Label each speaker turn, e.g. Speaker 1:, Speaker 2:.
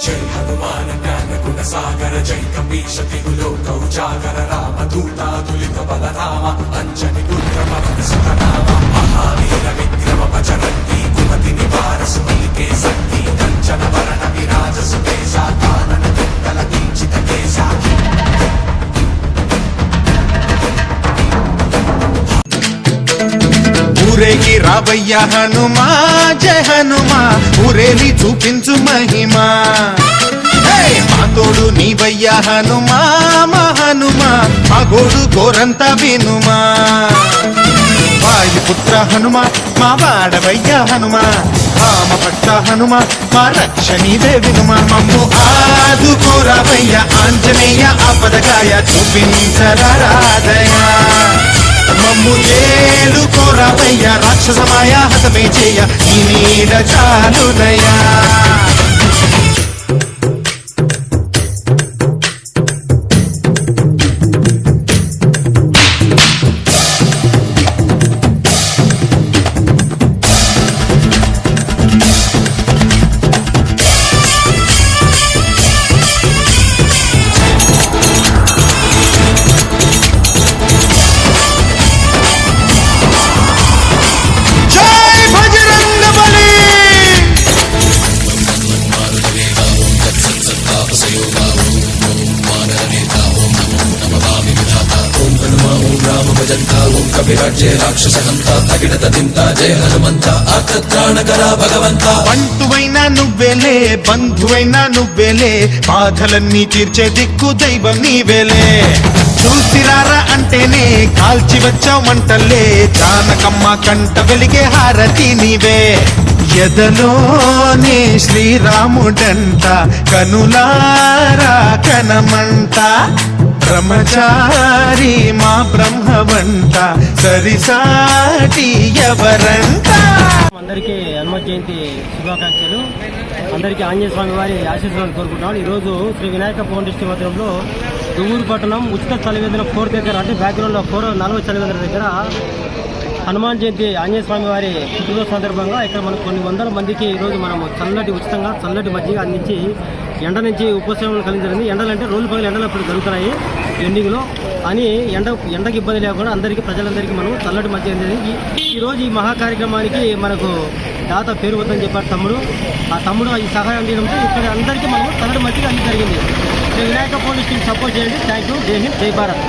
Speaker 1: జై హనుమాన జ్ఞాన గుణ సాగర జై కపీష తిగులో కౌజాగర రామ దూతాదులిత బలరామ అంజని దుర్గ పవన సుతనామ
Speaker 2: ఊరేగి రావయ్య హనుమా జయ హనుమా ఊరేగి చూపించు మహిమా. హే! మా తోడు నీవయ్య హనుమా మా హనుమా మా గోడు గోరంత వినుమా. వాయుపుత్ర హనుమా మా వాడవయ్య హనుమా. రామ భక్త హనుమా మా రక్షణీదే వినుమా. మమ్ము ఆదుకోరావయ్య ఆంజనేయ ఆపదకాయ చూపించరాదయా మమ్ము తేలు రాక్షసమాయా హతమే చేయ నీ నీడ చాలునయా? బంటువైనా నువ్వేలే బంధువైనా నువ్వేలే బాధలన్నీ తీర్చే దిక్కు దైవం నీవేలే చూసిరారా అంటేనే కాల్చి వచ్చావు మంటల్లే చానకమ్మ కంట వెలిగే హారతి నీవే. ఎదలోనే శ్రీరాముడంట కనులారా కనమంట. బ్రహ్మచారి మా బ్రహ్మవంట సరిసాటి ఎవరంట
Speaker 3: అందరికీ హనుమ జయంతి శుభాకాంక్షలు. అందరికీ ఆంజనేయ స్వామి వారి ఆశీస్సులను కోరుకుంటున్నాను. ఈరోజు శ్రీ వినాయక ఫౌండేషన్ మధ్యంలో దువ్వూరు పట్టణం ఉచిత చలివేదన ఫోర్ దగ్గర అంటే బ్యాక్గ్రౌండ్లో ఫోర్ నలభై చలివేదన దగ్గర హనుమాన్ జయంతి ఆంజనేయ స్వామి వారి పుట్టినరోజు సందర్భంగా ఇక్కడ మనం కొన్ని వందల మందికి ఈరోజు మనం చల్లటి ఉచితంగా చల్లటి మజ్జిగ అందించి ఎండ నుంచి ఉపశమనం కలిగించింది ఎండలు అంటే రోజు పగలు ఎండలు అప్పుడు జరుగుతున్నాయి ఎండింగ్లో. అని ఎండ ఎండకి ఇబ్బంది లేకుండా అందరికీ ప్రజలందరికీ మనం చల్లటి మధ్య అందింది ఈరోజు ఈ మహా కార్యక్రమానికి మనకు దాత పేరు వద్దని చెప్పారు తమ్ముడు. ఆ తమ్ముడు ఈ సహాయం అందించడంతో ఇక్కడ అందరికీ మనం చల్లటి మధ్య అంది జరిగింది. వినాయక పోలీస్ సపోర్ట్ చేయండి. థ్యాంక్ యూ జై హింద్ జై భారత్.